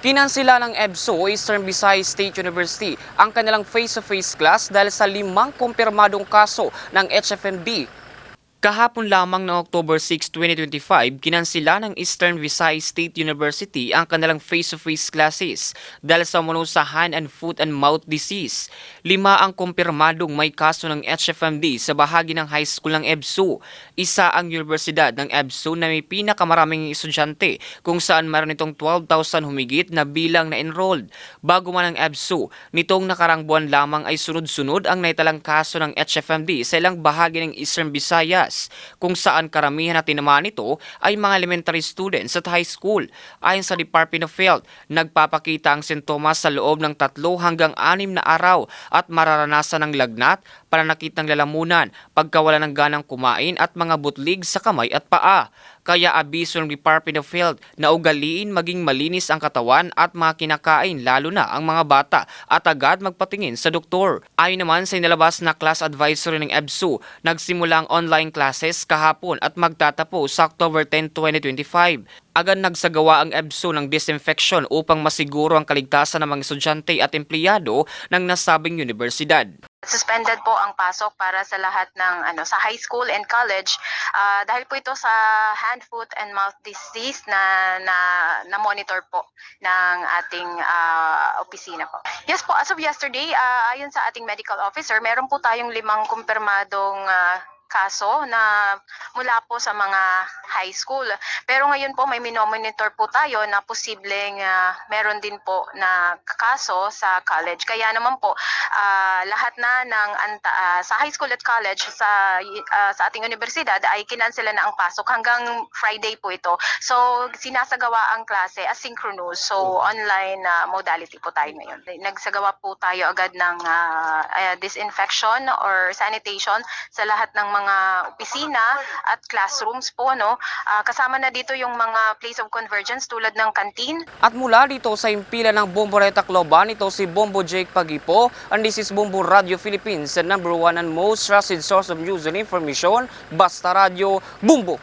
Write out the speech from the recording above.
Kinansila ng EBSO, Eastern Visayas State University, ang kanilang face-to-face class dahil sa limang kumpirmadong kaso ng HFMD. Kahapon lamang ng October 6, 2025, kinansila ng Eastern Visayas State University ang kanilang face-to-face classes dahil sa sa hand and foot and mouth disease. Lima ang kumpirmadong may kaso ng HFMD sa bahagi ng high school ng EBSU. Isa ang universidad ng EBSU na may pinakamaraming estudyante kung saan mayroon itong 12,000 humigit na bilang na enrolled. Bago man ang EBSU, nitong nakarang buwan lamang ay sunod-sunod ang naitalang kaso ng HFMD sa ilang bahagi ng Eastern Visayas kung saan karamihan na tinamaan nito ay mga elementary students at high school. Ayon sa Department of Health, nagpapakita ang sintomas sa loob ng tatlo hanggang anim na araw at mararanasan ng lagnat, pananakit ng lalamunan, pagkawala ng ganang kumain at mga butlig sa kamay at paa. Kaya abiso ng Department of Health na ugaliin maging malinis ang katawan at mga kinakain lalo na ang mga bata at agad magpatingin sa doktor. Ayon naman sa inilabas na class advisory ng EBSU, nagsimula ang online classes kahapon at magtatapos sa October 10, 2025. Agad nagsagawa ang EBSU ng disinfection upang masiguro ang kaligtasan ng mga estudyante at empleyado ng nasabing universidad. Suspended po ang pasok para sa lahat ng ano sa high school and college ah, dahil po ito sa hand, foot and mouth disease na na, na monitor po ng ating ah, opisina po. Yes po, as of yesterday, ah, ayon sa ating medical officer, meron po tayong limang kumpirmadong ah, kaso na mula po sa mga high school. Pero ngayon po may minomonitor po tayo na posibleng ah, meron din po na kaso sa college. Kaya naman po ah, lahat na ng ah, sa high school at college sa ah, sa ating universidad ay kinansela na ang pasok hanggang Friday po ito. So sinasagawa ang klase asynchronous. So online na modality po tayo ngayon. Nagsagawa po tayo agad ng ah, ah, disinfection or sanitation sa lahat ng mga opisina at classrooms po no. Ah, kasama na dito yung mga place of convergence tulad ng canteen, At mula dito sa impila ng Bomboreta Cloban, ito si Bombo Jake Pagipo, and this is Bombo Radio Philippines, the number one and most trusted source of news and information, Basta Radio, Bumbo!